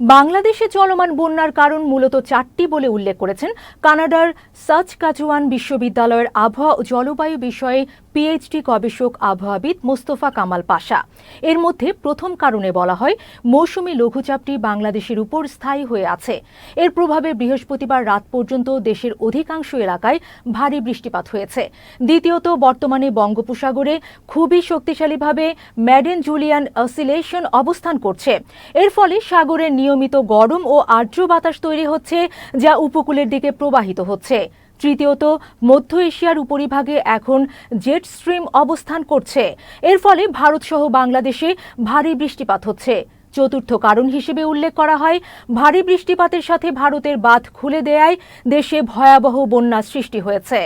বাংলাদেশে চলমান বন্যার কারণ মূলত চারটি বলে উল্লেখ করেছেন কানাডার সাচ কাজুয়ান বিশ্ববিদ্যালয়ের আবহাওয়া ও জলবায়ু বিষয়ে পিএইচডি গবেষক আবহাওয়াবিদ মোস্তফা কামাল পাশা। এর মধ্যে প্রথম কারণে বলা হয়, মৌসুমী লঘুচাপটি বাংলাদেশের উপর স্থায়ী হয়ে আছে। এর প্রভাবে বৃহস্পতিবার রাত পর্যন্ত দেশের অধিকাংশ এলাকায় ভারী বৃষ্টিপাত হয়েছে। দ্বিতীয়ত, বর্তমানে বঙ্গোপসাগরে খুবই শক্তিশালীভাবে ম্যাডেন জুলিয়ান অসিলেশন অবস্থান করছে। এর ফলে সাগরের নিয়মিত গরম ও আর্দ্র বাতাস তৈরি হচ্ছে, যা উপকূলের দিকে প্রবাহিত হচ্ছে। তৃতীয়ত, মধ্য এশিয়ার উপরিভাগে এখন জেট স্ট্রিম অবস্থান করছে। এর ফলে ভারতসহ বাংলাদেশে ভারী বৃষ্টিপাত হচ্ছে। চতুর্থ কারণ হিসেবে উল্লেখ করা হয়, ভারী বৃষ্টিপাতের সাথে ভারতের বাঁধ খুলে দেয়ায় দেশে ভয়াবহ বন্যার সৃষ্টি হয়েছে।